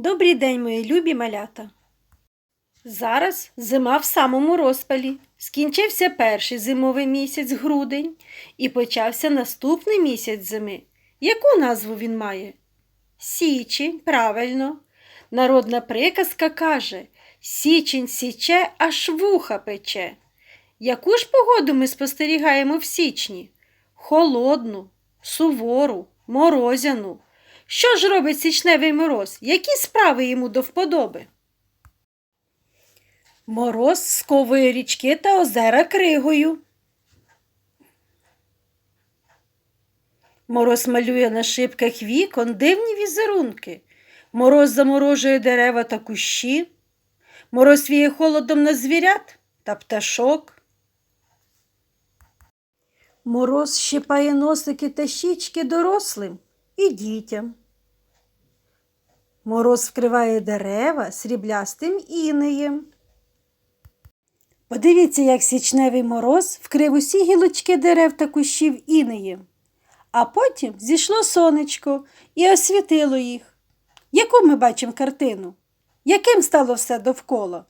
Добрий день, мої любі малята. Зараз зима в самому розпалі. Скінчився перший зимовий місяць грудень і почався наступний місяць зими. Яку назву він має? Січень, правильно. Народна приказка каже Січень січе, аж вуха пече. Яку ж погоду ми спостерігаємо в січні? Холодну, сувору, морозяну. Що ж робить січневий мороз? Які справи йому до вподоби? Мороз сковує річки та озера кригою. Мороз малює на шибках вікон дивні візерунки. Мороз заморожує дерева та кущі. Мороз віє холодом на звірят та пташок. Мороз щипає носики та щічки дорослим і дітям. Мороз вкриває дерева сріблястим інеєм. Подивіться, як січневий мороз вкрив усі гілочки дерев та кущів інеєм. А потім зійшло сонечко і освітило їх. Яку ми бачимо картину? Яким стало все довкола?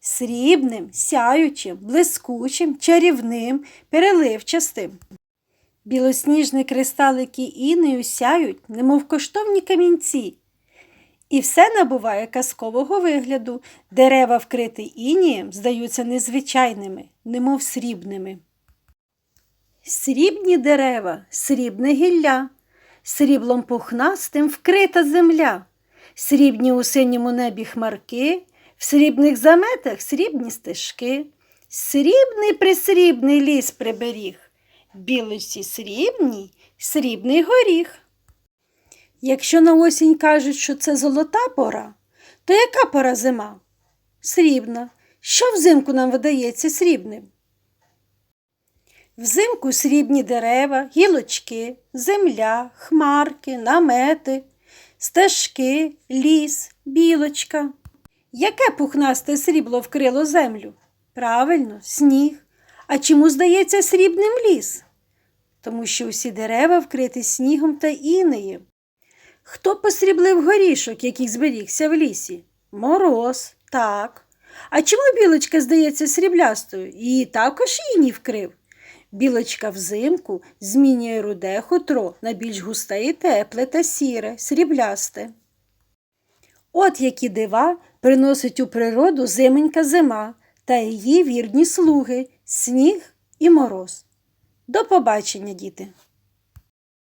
Срібним, сяючим, блискучим, чарівним, переливчастим. Білосніжні кристалики інею сяють, немов коштовні камінці. І все набуває казкового вигляду. Дерева, вкриті інієм, здаються незвичайними, немов срібними. Срібні дерева, срібне гілля, сріблом пухнастим вкрита земля, срібні у синьому небі хмарки, в срібних заметах срібні стежки, срібний присрібний ліс приберіг, білості срібній, срібний горіх. Якщо на осінь кажуть, що це золота пора, то яка пора зима? Срібна. Що взимку нам видається срібним? Взимку срібні дерева, гілочки, земля, хмарки, намети, стежки, ліс, білочка. Яке пухнасте срібло вкрило землю? Правильно, сніг. А чому здається срібним ліс? Тому що усі дерева вкриті снігом та інеєм. Хто посріблив горішок, який зберігся в лісі? Мороз, так. А чому білочка здається сріблястою? Її також іній вкрив. Білочка взимку змінює руде хутро на більш густе і тепле та сіре, сріблясте. От які дива приносить у природу зименька зима та її вірні слуги, сніг і мороз. До побачення, діти!